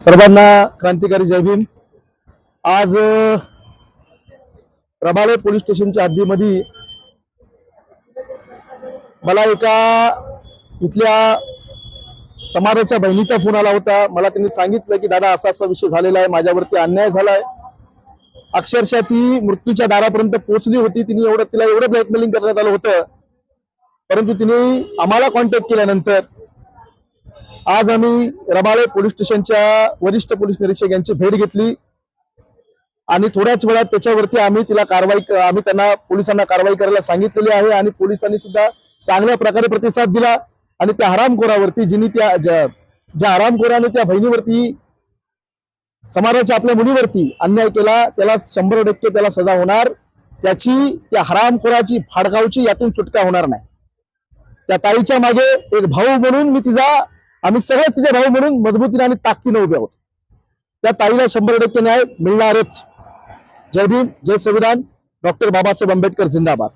सर्वांना क्रांतिकारी जय भीम. आज अ, पोलीस स्टेशनच्या हद्दीमध्ये मला एका इथल्या समाजाच्या बहिणीचा फोन आला होता. मला त्यांनी सांगितलं की दादा असा असा विषय झालेला आहे. माझ्यावरती अन्याय झालाय. अक्षरशः ती मृत्यूच्या दारापर्यंत पोहोचली होती. तिने एवढं तिला एवढं ब्लॅकमेलिंग करण्यात आलं होतं. परंतु तिने आम्हाला कॉन्टॅक्ट केल्यानंतर आज आम्ही रबाळे पोलीस स्टेशनच्या वरिष्ठ पोलीस निरीक्षक यांची भेट घेतली. आणि थोड्याच वेळात त्याच्यावरती आम्ही तिला कारवाई आम्ही त्यांना पोलिसांना कारवाई करायला सांगितलेली आहे आणि पोलिसांनी सुद्धा चांगल्या प्रकारे प्रतिसाद दिला. आणि त्या हरामखोरावरती जिनी त्या ज्या ज्या हरामखोराने त्या बहिणीवरती समाजाच्या आपल्या मुलीवरती अन्याय केला त्याला शंभर टक्के त्याला सजा होणार. त्याची त्या हरामखोराची फाडगावची यातून सुटका होणार नाही. त्या ताईच्या मागे एक भाऊ म्हणून मी तिचा आम्ही सगळे तिचे भाऊ म्हणून मजबूतीने आणि ताकदीने उभे आहोत. त्या ताईला शंभर टक्के न्याय मिळणारच. जय भीम जय संविधान. डॉक्टर बाबासाहेब आंबेडकर जिंदाबाद.